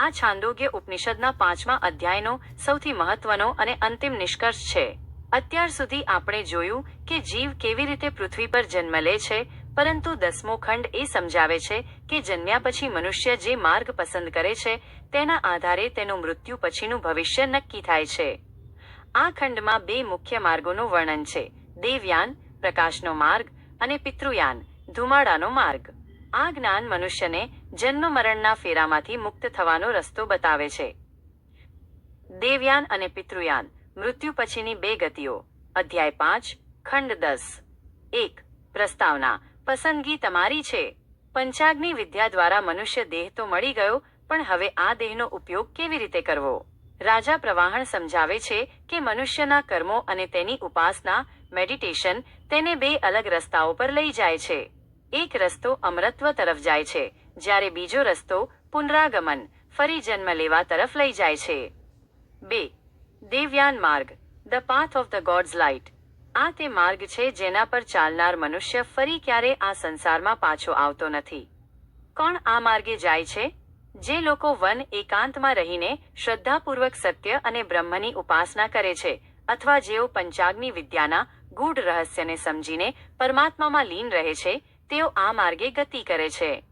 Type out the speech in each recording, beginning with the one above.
આ છાંદોગ્ય ઉપનિષદના પાંચમા અધ્યાયનો સૌથી મહત્વનો અને અંતિમ નિષ્કર્ષ છે. અત્યાર સુધી આપણે જોયું કે જીવ કેવી રીતે પૃથ્વી પર જન્મ લે છે, પરંતુ દસમો ખંડ એ સમજાવે છે કે જન્મ્યા પછી મનુષ્ય જે માર્ગ પસંદ કરે છે, તેના આધારે તેનું મૃત્યુ પછીનું ભવિષ્ય નક્કી થાય છે. આ ખંડમાં બે મુખ્ય માર્ગોનું વર્ણન છે, દેવયાન, પ્રકાશનો માર્ગ અને પિતૃયાન, ધુમાડાનો માર્ગ. આ જ્ઞાન મનુષ્યને જન્મ મરણના ફેરામાંથી મુક્ત થવાનો રસ્તો બતાવે છે. દેવયાન અને પિતૃયાન, મૃત્યુ પછીની બે ગતિઓ, અધ્યાય પાંચ, ખંડ દસ. એક, પ્રસ્તાવના, પસંદગી તમારી છે. પંચાગ્નિ વિદ્યા દ્વારા મનુષ્ય દેહ તો મળી ગયો, પણ હવે આ દેહનો ઉપયોગ કેવી રીતે કરવો? રાજા પ્રવાહણ સમજાવે છે કે મનુષ્યના કર્મો અને તેની ઉપાસના, મેડિટેશન, તેને બે અલગ રસ્તાઓ પર લઈ જાય છે. એક રસ્તો અમરત્વ તરફ જાય છે, જ્યારે બીજો રસ્તો પુનરાગમન, ફરી જન્મ લેવા તરફ લઈ જાય છે. બે, દેવયાન માર્ગ, the path of the gods light. આ તે માર્ગ છે જેના પર ચાલનાર મનુષ્ય ફરી ક્યારે આ સંસારમાં પાછો આવતો નથી. કોણ આ માર્ગે જાય છે? જે લોકો વન એકાંતમાં રહીને શ્રદ્ધાપૂર્વક સત્ય અને બ્રહ્મની ઉપાસના કરે છે, અથવા જેઓ પંચાગ્નિ વિદ્યાના ગૂઢ રહસ્યને સમજીને પરમાત્મામાં લીન રહે છે તેઓ આ માર્ગે ગતિ કરે છે.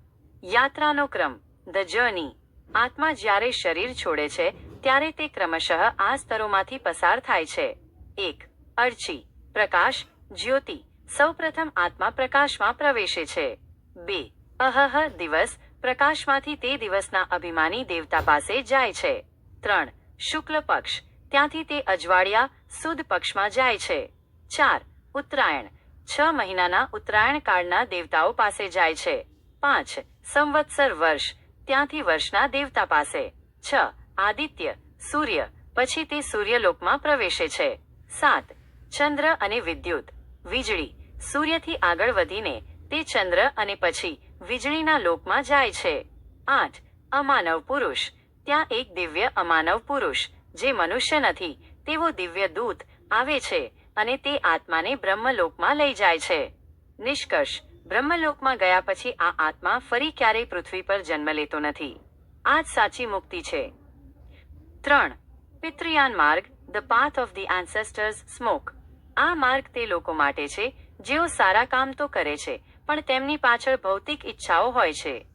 યાત્રાનો ક્રમ ધ જર્ની આત્મા જ્યારે શરીર છોડે છે, ત્યારે તે ક્રમશઃ આ સ્તરોમાંથી પસાર થાય છે. એક, અર્ચી, પ્રકાશ, જ્યોતિ, સૌપ્રથમ આત્મા પ્રકાશમાં પ્રવેશે છે. બે, અહહ, દિવસ, પ્રકાશમાંથી તે દિવસના અભિમાની દેવતા પાસે જાય છે. ત્રણ, શુક્લ પક્ષ, ત્યાંથી તે અજવાળિયા સુદ પક્ષમાં જાય છે. ચાર, ઉત્તરાયણ છ મહિનાના ઉત્તરાયણ કાળના દેવતાઓ પાસે જાય છે. પાંચ, સંવત્સર વર્ષ. ત્યાંથી વર્ષના દેવતા પાસે. છ, આદિત્ય, સૂર્ય. પછી તે સૂર્યલોકમાં પ્રવેશે છે. સાત, ચંદ્ર અને વિદ્યુત. વીજળી. સૂર્યથી આગળ વધીને તે ચંદ્ર અને પછી વીજળીના લોકમાં જાય છે. આઠ, અમાનવ પુરુષ. ત્યાં એક દિવ્ય અમાનવ પુરુષ, જે મનુષ્ય નથી, તેવો દિવ્ય દૂત આવે છે. અને તે આત્માને બ્રહ્મલોકમાં લઈ જાય છે. નિષ્કર્ષ, બ્રહ્મલોકમાં ગયા પછી આ આત્મા ફરી ક્યારેય પૃથ્વી પર જન્મ લેતો નથી. આ જ સાચી મુક્તિ છે. ત્રણ, પિતૃયાન માર્ગ the path of the ancestors smoke આ માર્ગ તે લોકો માટે છે, જેઓ સારા કામ તો કરે છે, પણ તેમની પાછળ ભૌતિક ઈચ્છાઓ હોય છે.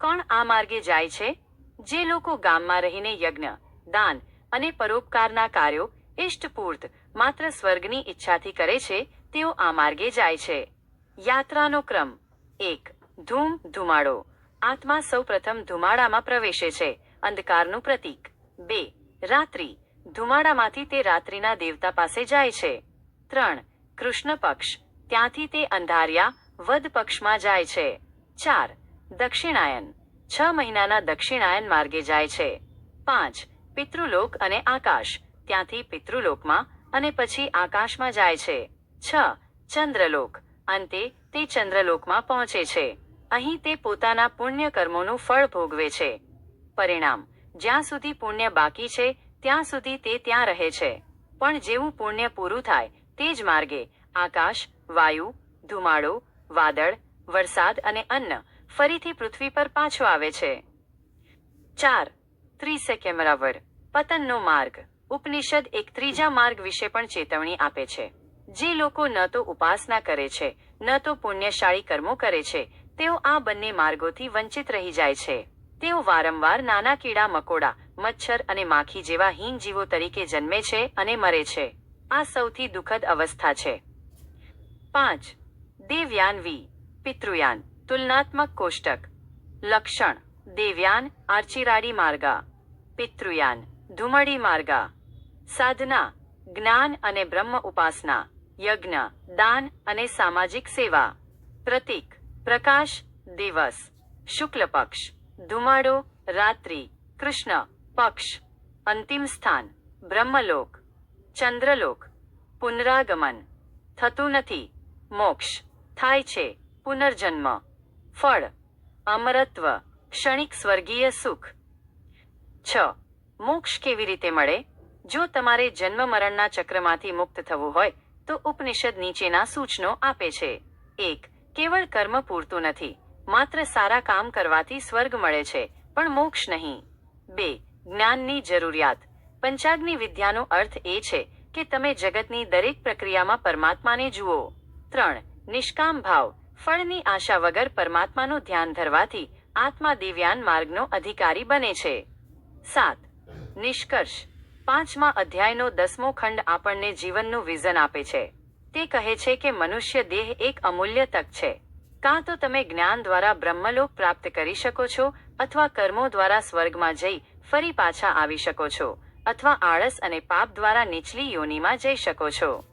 કોણ આ માર્ગે જાય છે? જે લોકો ગામમાં રહીને યજ્ઞ, દાન અને પરોપકારના કાર્યો ઇષ્ટપૂર્ત માત્ર સ્વર્ગની ઈચ્છાથી કરે છે, તેઓ આ માર્ગે જાય છે. યાત્રાનો ક્રમ. એક, ધૂમ, ધુમાડો. આત્મા સૌપ્રથમ ધુમાડામાં પ્રવેશે છે, અંધકારનું પ્રતીક. બે, રાત્રિ. ધુમાડામાંથી તે રાત્રિના દેવતા પાસે જાય છે. ત્રણ, કૃષ્ણ પક્ષ. ત્યાંથી તે અંધારિયા, વદ પક્ષમાં જાય છે. ચાર, દક્ષિણાયન. છ મહિનાના દક્ષિણાયન માર્ગે જાય છે. પાંચ, પિતૃલોક અને આકાશ. ત્યાંથી પિતૃલોકમાં અને પછી આકાશમાં જાય છે. છ. ચંદ્રલોક. અંતે તે ચંદ્રલોકમાં પહોંચે છે. અહીં તે પોતાના પુણ્ય કર્મોનું ફળ ભોગવે છે. પરિણામ. જ્યાં સુધી પુણ્ય બાકી છે, ત્યાં સુધી તે ત્યાં રહે છે. પણ જેવું પુણ્ય પૂરું થાય, તે જ માર્ગે આકાશ, વાયુ, ધુમાડો, વાદળ, વરસાદ અને અન્ન ફરીથી પૃથ્વી પર પાછો આવે છે. ચાર. ત્રીસે કેમેરાવર પતનનો માર્ગ. ઉપનિષદ એક ત્રીજા માર્ગ વિશે પણ ચેતવણી આપે છે. જે લોકો ન તો ઉપાસના કરે છે, ન તો પુણ્યશાળી કર્મો કરે છે, તેઓ આ બંને માર્ગોથી વંચિત રહી જાય છે. તેઓ વારંવાર નાના કીડા, મકોડા, મચ્છર અને માખી જેવા હીન જીવો તરીકે જન્મે છે અને મરે છે. આ સૌથી દુઃખદ અવસ્થા છે. પાંચ. દેવયાનવી પિતૃયાન. તુલનાત્મક કોષ્ટક. લક્ષણ. દેવયાન, આર્ચિરાડી માર્ગા. પિતૃયાન. ધુમડી માર્ગા. સાધના, જ્ઞાન અને બ્રહ્મ ઉપાસના, યજ્ઞ, દાન અને સામાજિક સેવા. પ્રતીક, પ્રકાશ, દિવસ. શુક્લ પક્ષ, ધુમાડો, રાત્રિ, કૃષ્ણ, પક્ષ. અંતિમ સ્થાન, બ્રહ્મલોક. ચંદ્રલોક, પુનરાગમન. થતું નથી, મોક્ષ. થાય છે, પુનર્જન્મ. ફળ, અમરત્વ, ક્ષણિક સ્વર્ગીય સુખ. છ, મોક્ષ કેવી રીતે મળે? જો તમારે જન્મ મરણના ચક્રમાંથી મુક્ત થવું હોય, તો ઉપનિષદ નીચેના સૂચનો આપે છે. એક, કેવળ કર્મ પૂરતું નથી. માત્ર સારા કામ કરવાથી સ્વર્ગ મળે છે, પણ મોક્ષ નહીં. બે, જ્ઞાનની જરૂરિયાત. પંચાગ્નિ વિદ્યાનો અર્થ એ છે કે તમે જગતની દરેક પ્રક્રિયામાં પરમાત્માને જુઓ. ત્રણ, નિષ્કામ ભાવ. ફળની આશા વગર પરમાત્માનું ધ્યાન ધરવાથી આત્મા દિવ્યાન માર્ગનો અધિકારી બને છે. સાત, નિષ્કર્ષ. પાંચમા અધ્યાયનો દસમો ખંડ આપણને જીવનનું વિઝન આપે છે. તે કહે છે કે મનુષ્ય દેહ એક અમૂલ્ય તક છે. કાં તો તમે જ્ઞાન દ્વારા બ્રહ્મલોક પ્રાપ્ત કરી શકો છો, અથવા કર્મો દ્વારા સ્વર્ગમાં જઈ ફરી પાછા આવી શકો છો, અથવા આળસ અને પાપ દ્વારા નીચલી યોનિમાં જઈ શકો છો.